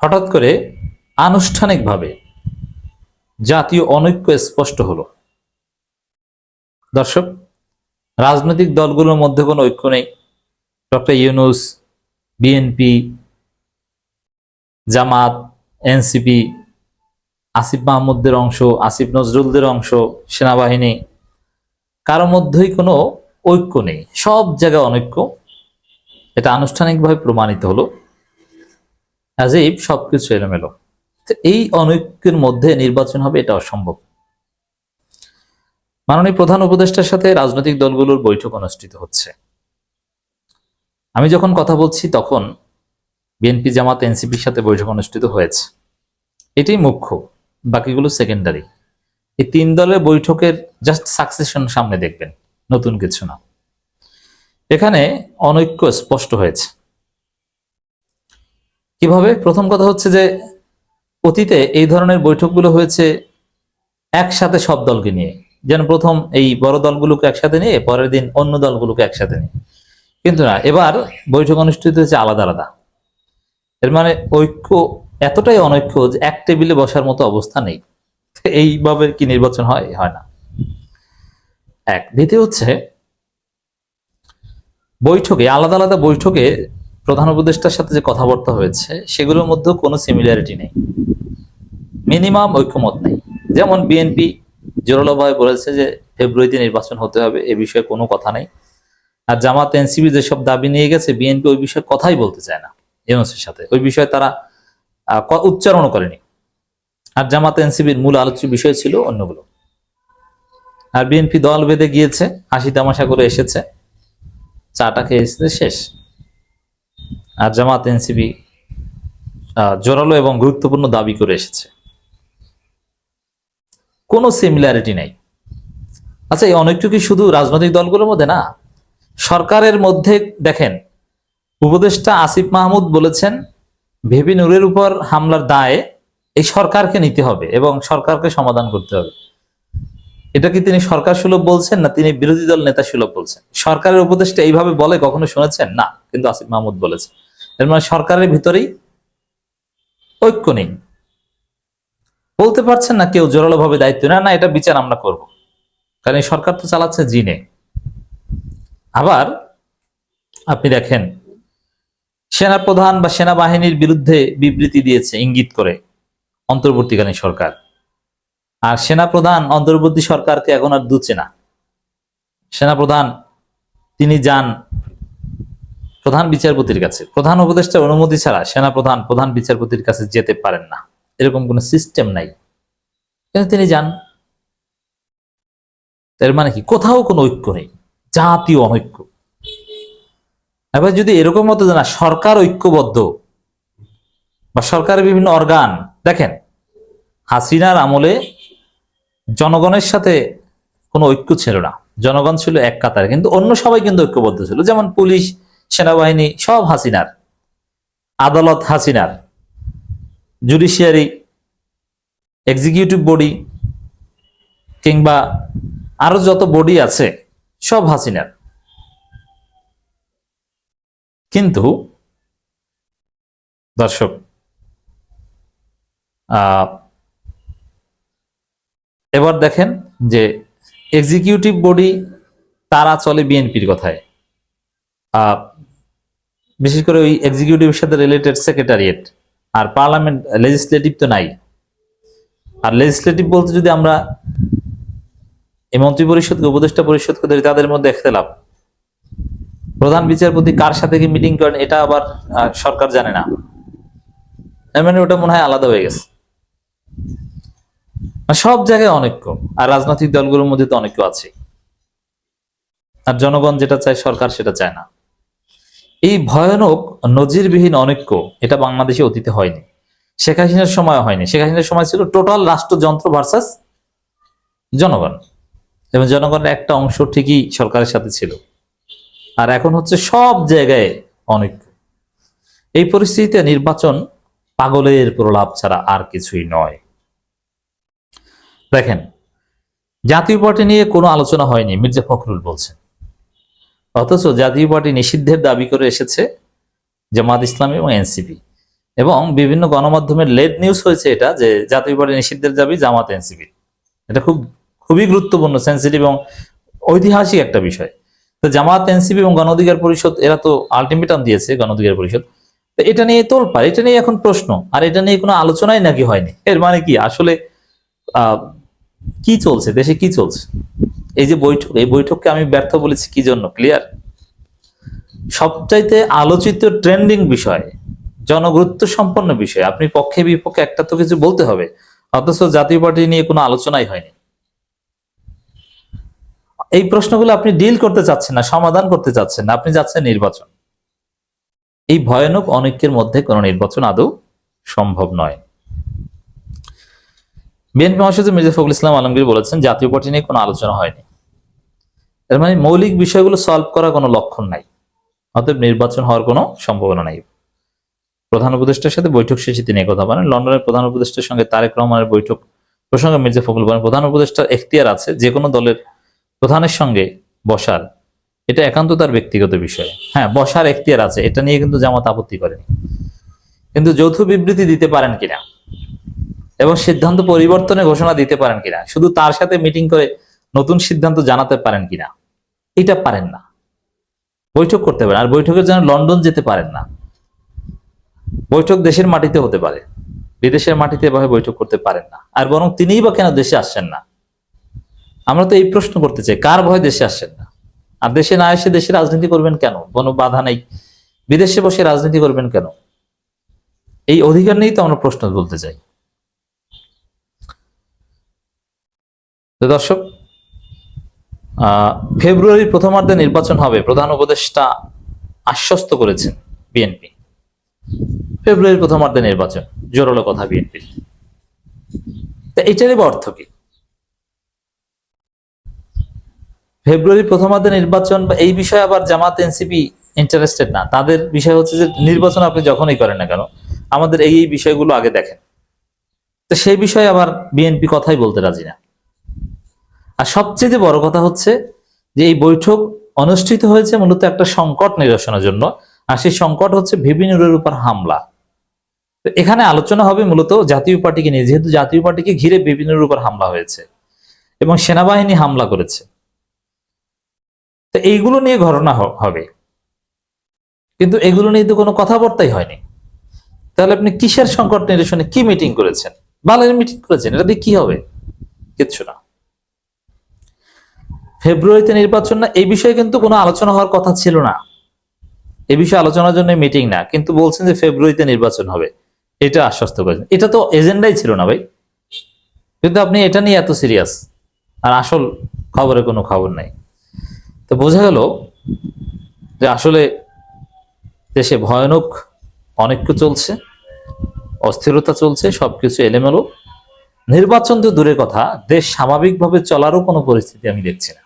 হঠাৎ করে আনুষ্ঠানিকভাবে জাতীয় অনৈক্য স্পষ্ট হলো। দর্শক, রাজনৈতিক দলগুলোর মধ্যে কোনো ঐক্য নেই। Doctor Yunus, BNP, Jamaat, NCP, Asif মাহমুদদের অংশ, আসিফ নজরুলদের অংশ, সেনাবাহিনী, কারও মধ্যেই কোনো ঐক্য নেই। সব জায়গায় অনৈক্য। এটা আনুষ্ঠানিকভাবে প্রমাণিত হলো। অ্যাজিব সবকিছু এলোমেলো। এই অনৈক্যের মধ্যে নির্বাচন হবে, এটা অসম্ভব। মাননীয় প্রধান উপদেষ্টার সাথে রাজনৈতিক দলগুলোর বৈঠক অনুষ্ঠিত হচ্ছে। আমি যখন কথা বলছি তখন বিএনপি, জামাত, এনসিপির সাথে বৈঠক অনুষ্ঠিত হয়েছে। এটাই মুখ্য, বাকিগুলো সেকেন্ডারি এই তিন দলের বৈঠকের জাস্ট সাকসেশন সামনে দেখবেন, নতুন কিছু না। এখানে অনৈক্য স্পষ্ট হয়েছে। কীভাবে? প্রথম কথা হচ্ছে যে অতীতে এই ধরনের বৈঠকগুলো হয়েছে একসাথে সব দলকে নিয়ে। যেন প্রথম এই বড় দলগুলোকে একসাথে নিয়ে, পরের দিন অন্য দলগুলোকে একসাথে নিয়ে। কিন্তু না, এবার বৈঠক অনুষ্ঠিত হয়েছে আলাদা আলাদা। এর মানে ঐক্য এতটাই অনৈক্য যে এক টেবিলে বসার মতো অবস্থা নেই। এইভাবে কি নির্বাচন হয়? হয় না। এক, দ্বিতীয় হচ্ছে বৈঠকে, আলাদা আলাদা বৈঠকে প্রধান উপদেষ্টার সাথে যে কথাবার্তা হয়েছে, সেগুলোর মধ্যেও কোনো সিমিলারিটি নেই। মিনিমাম ঐক্যমত নেই। যেমন বিএনপি জোরালোভাবে বলেছে যে ফেব্রুয়ারিতে নির্বাচন হতে হবে, এ বিষয়ে কোনো কথা নেই। আর জামাত এনসিবি যেসব দাবি নিয়ে গেছে বিএনপি ওই বিষয়ে কথাই বলতে চায় না ইউনুসের সাথে। ওই বিষয়ে তারা উচ্চারণও করেনি। আর জামাত এনসিবির মূল আলোচ্য বিষয় ছিল অন্যগুলো। আর বিএনপি দল বেঁধে গিয়েছে হাসি তামাশা করে এসেছে। চাটা খেয়ে এসেছে শেষ। আর জামাত এনসিবি জোরালো এবং গুরুত্বপূর্ণ দাবি করে এসেছে। কোনো সিমিলারিটি নেই। আচ্ছা এই অনৈক্য কি শুধু রাজনৈতিক দলগুলোর মধ্যে? না। সরকারের মধ্যে দেখেন, উপদেষ্টা আসিফ মাহমুদ বলেছেন ভেবি নূরের উপর হামলার দায়ে এই সরকারকে নিতে হবে এবং সরকারকে সমাধান করতে হবে। এটা কি তিনি সরকার সুলভ বলছেন না তিনি বিরোধী দল নেতা সুলভ বলছেন? সরকারের উপদেষ্টা এইভাবে বলে কখনো শুনেছেন? না, কিন্তু আসিফ মাহমুদ বলেছেন এর মানে সরকারের ভিতরেই ঐক্য নেই। বলতে পারছেন না কেউ জোরালো ভাবে দায়িত্ব না না, এটা বিচার আমরা করব। কারণ সরকার তো চালাচ্ছে জিনে। আবার আপনি দেখেন, সেনাপ্রধান বা সেনাবাহিনীর বিরুদ্ধে বিবৃতি দিয়েছে ইঙ্গিত করে অন্তর্বর্তীকালীন সরকার। আর সেনাপ্রধান, অন্তর্বর্তী সরকারকে এখন আর দুচে না। সেনাপ্রধান তিনি যান প্রধান বিচারপতির কাছে। প্রধান উপদেষ্টার অনুমতি ছাড়া সেনা প্রধান প্রধান বিচারপতির কাছে যেতে পারেন না। এরকম কোনো সিস্টেম নাই। কিন্তু তিনি যান। এর মানে কি? কোথাও কোনো ঐক্য নেই। জাতীয় অনৈক্য। এবার যদি এরকম মতো না, সরকার ঐক্যবদ্ধ বা সরকারের বিভিন্ন অর্গান দেখেন, হাসিনার আমলে জনগণের সাথে কোনো ঐক্য ছিল না। জনগণ ছিল এক কাতারে, কিন্তু অন্য সবাই কিন্তু ঐক্যবদ্ধ ছিল। যেমন পুলিশ, সেনাবাহিনী, সব হাসিনার, আদালত হাসিনার, জুডিশিয়ারি, এক্সিকিউটিভ বডি কিংবা আরও যত বডি আছে, সব হাসিনার। কিন্তু দর্শক এবার দেখেন যে এক্সিকিউটিভ বডি তারা চলে বিএনপির কথায়। বিশেষ করে ওই এক্সিকিউটিভের সাথে রিলেটেড সেক্রেটারিয়েট আর পার্লামেন্ট লেজিসলেটিভ তো নাই। আর লেজিসলেটিভ বলতে যদি আমরা এই মন্ত্রী পরিষদকে উপদেষ্টা পরিষদকে ধরি, তাদের মধ্যে একতলাপ। প্রধান বিচারপতি কার সাথে কি মিটিং করেন, এটা আবার সরকার জানে না। মানে ওটা মনে হয় আলাদা হয়ে গেছে। সব জায়গায় অনৈক্য আর রাজনৈতিক দলগুলোর মধ্যে তো অনৈক্য আছে। আর জনগণ যেটা চায়, সরকার সেটা চায় না। এই ভয়ানক, নজিরবিহীন অনৈক্য, এটা বাংলাদেশে অতীতে হয়নি। শেখ হাসিনার সময় হয়নি। শেখ হাসিনার সময় ছিল টোটাল রাষ্ট্রযন্ত্র ভার্সাস জনগণ। এবং জনগণের একটা অংশ ঠিকই সরকারের সাথে ছিল। আর এখন হচ্ছে সব জায়গায় অনৈক্য। এই পরিস্থিতিতে নির্বাচন পাগলের প্রলাপ ছাড়া আর কিছুই নয়। দেখেন, জাতীয় পার্টি নিয়ে কোনো আলোচনা হয়নি, মির্জা ফখরুল বলছেন। অথচ জাতীয় পার্টি নিষিদ্ধের দাবি করে এসেছে জামাত ইসলামী এবং এনসিপি। এবং বিভিন্ন গণমাধ্যমের লেড নিউজ হয়েছে এটা, যে জাতীয় পার্টি নিষিদ্ধের দাবি জামাত এনসিপি। এটা খুব, খুবই গুরুত্বপূর্ণ সেন্সিটিভ এবং ঐতিহাসিক একটা বিষয়। তো জামাত এনসিপি এবং গণ অধিকার পরিষদ, এরা তো আলটিমেটাম দিয়েছে গণ অধিকার পরিষদ। তো এটা নিয়ে তোলপার এটা নিয়ে এখন প্রশ্ন, আর এটা নিয়ে কোনো আলোচনাই নাকি হয়নি? এর মানে কি? আসলে কি চলছে? দেশে কি চলছে? এই যে বৈঠক, এই বৈঠককে আমি ব্যর্থ বলেছি কি জন্য? ক্লিয়ার সবচাইতে আলোচিত ট্রেন্ডিং বিষয় জনগুরুত্ব সম্পন্ন বিষয়। আপনি পক্ষে, বিপক্ষে একটা তো কিছু বলতে হবে। অথচ জাতীয় পার্টি নিয়ে কোনো আলোচনাই হয়নি। এই প্রশ্নগুলো আপনি ডিল করতে চাচ্ছেন না, সমাধান করতে চাচ্ছেন না। আপনি যাচ্ছেন নির্বাচন। এই ভয়ানক অনেকের মধ্যে কোনো নির্বাচন আদৌ সম্ভব নয়। বিএনপি মহাসচিব মির্জা ফখরুল ইসলাম আলমগীর বলেছেন, জাতীয় পার্টি নিয়ে কোনো আলোচনা হয়নি। এর মানে মৌলিক বিষয়গুলো সলভ করার কোনো লক্ষণ নাই। অতএব নির্বাচন হওয়ার কোনো সম্ভাবনা নাই। প্রধান উপদেষ্টার সাথে বৈঠক শেষে তিনি কথা বলেন, লন্ডনের প্রধান উপদেষ্টার সঙ্গে তারেক রহমানের বৈঠক প্রসঙ্গে মির্জা ফখরুল বলেন, প্রধান উপদেষ্টার এখতিয়ার আছে যে কোনো দলের প্রধানের সঙ্গে বসার। এটা একান্ত তার ব্যক্তিগত বিষয়। হ্যাঁ বসার এখতিয়ার আছে। এটা নিয়ে কিন্তু জামাত আপত্তি করেনি। কিন্তু যৌথ বিবৃতি দিতে পারেন কিনা? এবং সিদ্ধান্ত পরিবর্তনের ঘোষণা দিতে পারেন কিনা? শুধু তার সাথে মিটিং করে নতুন সিদ্ধান্ত জানাতে পারেন কিনা? এটা পারেন না। বৈঠক করতে পারেন। আর বৈঠকের জন্য লন্ডন যেতে পারেন না। বৈঠক দেশের মাটিতে হতে পারে। বিদেশের মাটিতে এভাবে বৈঠক করতে পারেন না। আর বরং তিনিই বা কেন দেশে আসছেন না? আমরা তো এই প্রশ্ন করতে চাই, কার ভয় দেশে আসছেন না? আর দেশে না এসে দেশে রাজনীতি করবেন কেন? কোনো বাধা নেই। বিদেশে বসে রাজনীতি করবেন কেন? এই অধিকার নিয়েই তো আমরা প্রশ্ন বলতে চাই। তো দর্শক ফেব্রুয়ারির প্রথমার্ধে নির্বাচন হবে, প্রধান উপদেষ্টা আশ্বস্ত করেছেন বিএনপি। ফেব্রুয়ারির প্রথমার্ধে নির্বাচন, জোরালো কথা বিএনপির তা এটারই বা অর্থ কি? ফেব্রুয়ারি প্রথমার্ধে নির্বাচন বা এই বিষয়ে আবার জামাত, এনসিপি ইন্টারেস্টেড না। তাদের বিষয় হচ্ছে যে, নির্বাচন আপনি যখনই করেন না কেন, আমাদের এই এই বিষয়গুলো আগে দেখেন। তো সেই বিষয়ে আবার বিএনপি কথাই বলতে রাজি না। আর সবচেয়ে বড় কথা হচ্ছে যে এই বৈঠক অনুষ্ঠিত হয়েছে মূলত একটা সংকট নিরসনের জন্য, আর সেই সংকট হচ্ছে ভিবিনুরের উপর হামলা। এখানে আলোচনা হবে মূলত জাতীয় পার্টিকে নিয়ে, যেহেতু জাতীয় পার্টিকে ঘিরে বিপিনের উপর হামলা হয়েছে এবং সেনাবাহিনী হামলা করেছে। তো এইগুলো নিয়ে ঘটনা হবে। কিন্তু এগুলো নিয়ে তো কোনো কথাবার্তাই হয়নি। তাহলে আপনি কিসের সংকট নিরসনে কি মিটিং করেছেন? বালের মিটিং করেছেন, এটা দিয়ে কি হবে? কিচ্ছু না। ফেব্রুয়ারিতে নির্বাচন না, এই বিষয়ে কিন্তু কোনো আলোচনা হওয়ার কথা ছিল না। এই বিষয়ে আলোচনার জন্য মিটিং না, কিন্তু বলছেন যে ফেব্রুয়ারিতে নির্বাচন হবে। এটা আশ্বস্ত করেছেন। এটা তো এজেন্ডাই ছিল না ভাই। কিন্তু আপনি এটা নিয়ে এত সিরিয়াস আর আসল খবরে কোনো খবর নাই। তো বোঝা গেল যে আসলে দেশে ভয়ানক অনেক চলছে, অস্থিরতা চলছে, সবকিছু এলেমেলো। নির্বাচন তো দূরের কথা, দেশ স্বাভাবিকভাবে চলারও কোনো পরিস্থিতি আমি দেখছি না।